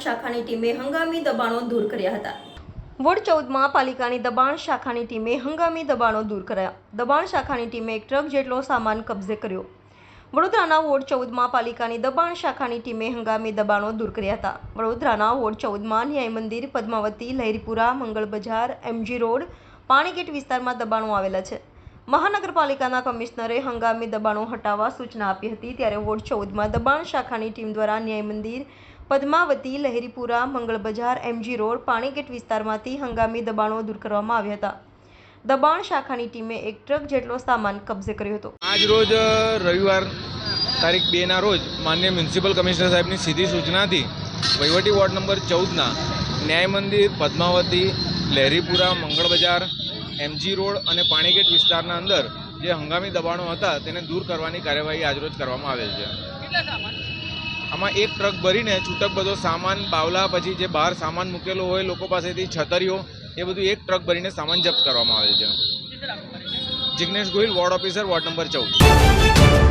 શાખાની ટીમે હંગામી દબાણો દૂર કર્યા હતા. વોર્ડ ચૌદમાં પાલિકાની દબાણ શાખાની ટીમે હંગામી દબાણો દૂર કર્યા. દબાણ શાખાની ટીમે એક ટ્રક જેટલો સામાન કબજે કર્યો. વડોદરાના વોર્ડ ચૌદમાં પાલિકાની દબાણ શાખાની ટીમે હંગામી દબાણો દૂર કર્યા હતા. વડોદરાના વોર્ડ ચૌદમાં ન્યાય મંદિર, પદ્માવતી, લહેરીપુરા, મંગળ બજાર, એમજી રોડ, પાણીગેટ વિસ્તારમાં દબાણો આવેલા છે. મહાનગરપાલિકાના કમિશનરે હંગામી દબાણો હટાવવા સૂચના આપી હતી. ત્યારે વોર્ડ ચૌદમાં દબાણ શાખાની ટીમ દ્વારા ન્યાય મંદિર, પદ્માવતી, લહેરીપુરા, મંગળ બજાર, એમજી રોડ પાણીગેટ વિસ્તારમાંથી હંગામી દબાણો દૂર કરવામાં આવ્યા હતા. દબાણ શાખાની ટીમે એક ટ્રક જેટલો સામાન કબજે કર્યો હતો. આજ રોજ રવિવાર તારીખ બેના રોજ માન્ય મ્યુનિસિપલ કમિશનર સાહેબની સીધી સૂચનાથી વહીવટી વોર્ડ નંબર ચૌદના ન્યાય મંદિર, પદ્માવતી, લહેરીપુરા, મંગળ બજાર એમજી રોડ અને પાણીગેટ વિસ્તારના અંદર જે હંગામી દબાણો હતા તેને દૂર કરવાની કાર્યવાહી આજરોજ કરવામાં આવેલ છે. આમાં એક ટ્રક ભરીને છૂટક બધો સામાન બાવલા પછી જે બહાર સામાન મૂકેલો હોય લોકો પાસેથી છતરીઓ એ બધું એક ટ્રક ભરીને સામાન જપ્ત કરવામાં આવેલ છે? Jignesh Gohil ward officer ward number ચૌદ.